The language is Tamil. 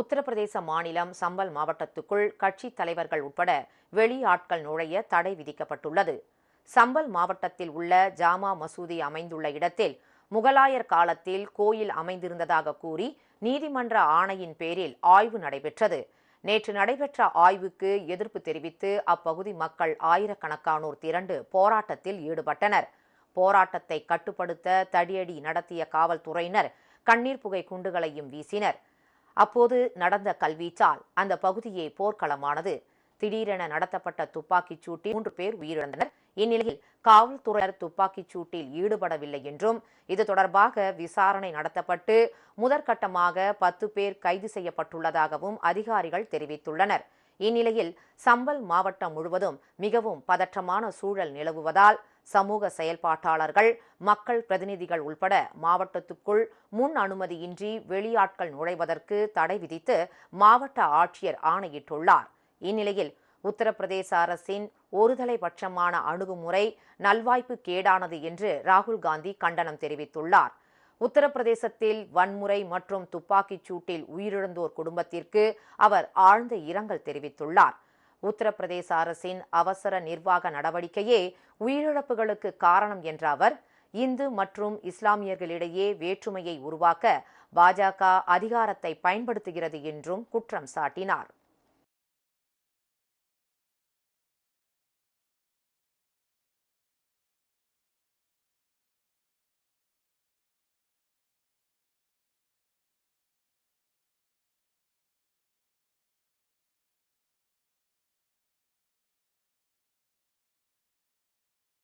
உத்தரப்பிரதேச மாநிலம் சம்பல் மாவட்டத்துக்குள் கட்சி தலைவர்கள் உட்பட வெளி ஆட்கள் நுழைய தடை விதிக்கப்பட்டுள்ளது. சம்பல் மாவட்டத்தில் உள்ள ஜாமா மசூதி அமைந்துள்ள இடத்தில் முகலாயர் காலத்தில் கோயில் அமைந்திருந்ததாக கூறி நீதிமன்ற ஆணையின் பேரில் ஆய்வு நடைபெற்றது. நேற்று நடைபெற்ற ஆய்வுக்கு எதிர்ப்பு தெரிவித்து அப்பகுதி மக்கள் ஆயிரக்கணக்கானோர் திரண்டு போராட்டத்தில் ஈடுபட்டனர். போராட்டத்தை கட்டுப்படுத்த தடியடி நடத்திய காவல்துறையினர் கண்ணீர் புகை குண்டுகளையும் வீசினர். அப்போது நடந்த கல்வீச்சால் அந்த பகுதியே போர்க்களமானது. திடீரென நடத்தப்பட்ட துப்பாக்கிச் சூட்டில் மூன்று பேர் உயிரிழந்தனர். இந்நிலையில் காவல்துறையினர் துப்பாக்கிச் சூட்டில் ஈடுபடவில்லை என்றும் இது தொடர்பாக விசாரணை நடத்தப்பட்டு முதற்கட்டமாக பத்து பேர் கைது செய்யப்பட்டுள்ளதாகவும் அதிகாரிகள் தெரிவித்துள்ளனர். இந்நிலையில் சம்பல் மாவட்டம் முழுவதும் மிகவும் பதற்றமான சூழல் நிலவுவதால் சமூக செயல்பாட்டாளர்கள் மக்கள் பிரதிநிதிகள் உள்பட மாவட்டத்துக்குள் முன் அனுமதியின்றி வெளியாட்கள் நுழைவதற்கு தடை விதித்து மாவட்ட ஆட்சியர் ஆணையிட்டுள்ளார். இந்நிலையில் உத்தரப்பிரதேச அரசின் ஒருதலை பட்சமான அணுகுமுறை நல்வாய்ப்பு கேடானது என்று ராகுல் காந்தி கண்டனம் தெரிவித்துள்ளார். உத்தரப்பிரதேசத்தில் வன்முறை மற்றும் துப்பாக்கிச் சூட்டில் உயிரிழந்தோர் குடும்பத்திற்கு அவர் ஆழ்ந்த இரங்கல் தெரிவித்துள்ளார். உத்தரப்பிரதேச அரசின் அவசர நிர்வாக நடவடிக்கையே உயிரிழப்புகளுக்கு காரணம் என்ற அவர் இந்து மற்றும் இஸ்லாமியர்களிடையே வேற்றுமையை உருவாக்க பாஜக அதிகாரத்தை பயன்படுத்துகிறது என்றும் குற்றம் சாட்டினார்.